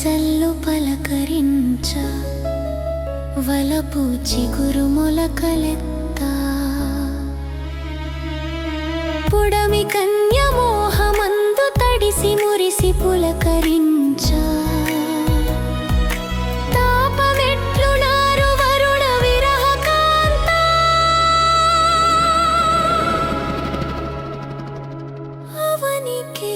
జల్లు పలకరించ వలపు చిగురు మొలకలెత్త పుడమి కన్య మోహమందు తడిసి మురిసి పులకరించ అవనికే